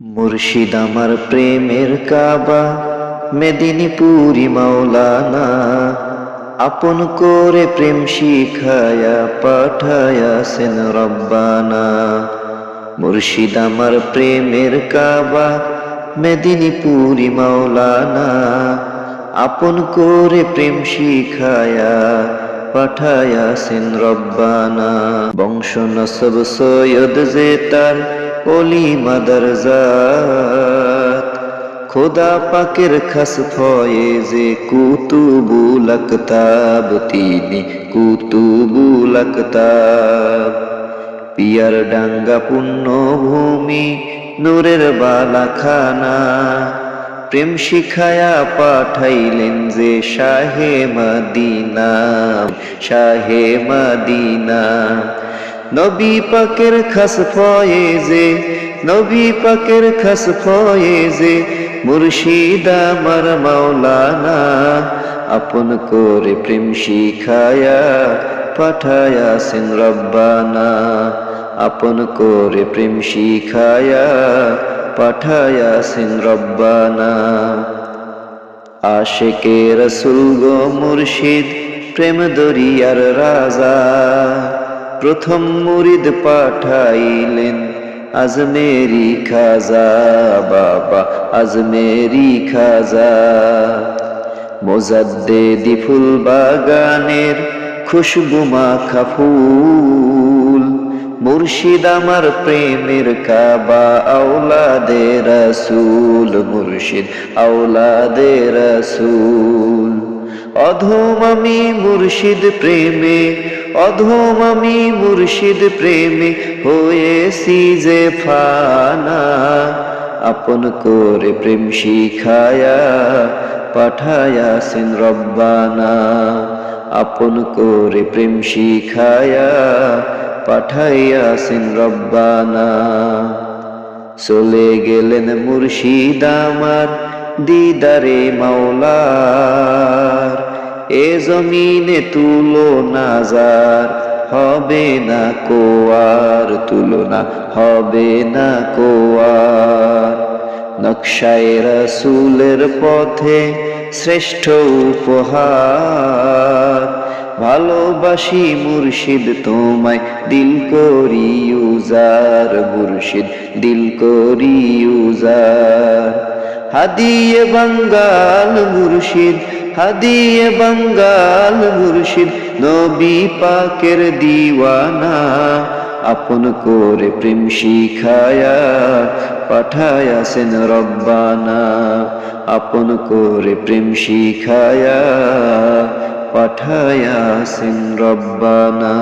মুর্শিদ আমার প্রেমের কাবা, মেদিনীপুরি মাওলানা। আপন করে প্রেম শিখায়া পাঠায়াছেন রব্বানা। মুর্শিদ আমার প্রেমের কাবা, মেদিনীপুরি মাওলানা। আপন করে প্রেম শিখায়া পাঠায়াছেন রব্বানা। বংশ নসব সৈয়দ যে তার অলি মাদার জাত খোদা পাকের খাস ফয়ে যে কুতুবুল আকতাব, তিনি কুতুবুল আকতাব। পিয়ার ডাঙ্গা পুণ্য ভূমি নূরের বালাখানা, প্রেম শিখায়া পাঠাইলেন যে শাহে মদিনা শাহে মদিনা। নবী পাকের খাস ফয়ে যে নবী পাকের খাস ফয়ে যে মুর্শিদ আমার মাওলানা আপন করে প্রেম শিখায়া পাঠায়া পাঠায়াছেন রব্বানা। আপন করে প্রেম শিখায়া পাঠায়া পাঠায়াছেন রব্বানা। আশেকে রসুল গো মুর্শিদ, প্রেম দরিয়ার রাজা। প্রথম মুরিদ পাঠাইলেন, আজমেরি খাজা বাবা, আজমেরি খাজা। মোজাদ্দেদি ফুল বাগানের খুশবু মাখা ফুল মুর্শিদ আমার প্রেমের কাবা, আওলাদে রসুল, মুর্শিদ আওলাদে রসুল। অধম আমি মুর্শিদ প্রেমে অধম আমি মুর্শিদ প্রেমে হয়েছি যে ফানা। আপন করে প্রেম শিখায়া পাঠায়াছেন রব্বানা। আপন করে প্রেম শিখায়া পাঠাইয়াছেন রব্বানা। চলে গেলেন মুর্শিদ আমার দিদারে মাওলার। এ জমিনে তুলো নাজার হবে না কোয়ার তুলনা হবে না কোয়ার। নকশায় রসুলের পথে শ্রেষ্ঠ উপহার। ভালোবাসি মুর্শিদ তোমায়, দিল করি উজার, মুর্শিদ দিল করি উজার। হাদিয়ে বাঙ্গাল মুর্শিদ হাদিয়ে বাঙ্গাল মুর্শিদ, নবী পাকের দিওয়ানা। আপন করে প্রেম শিখায়া পাঠায়াছেন রব্বানা। আপন করে প্রেম শিখায়া পাঠায়াছেন রব্বানা।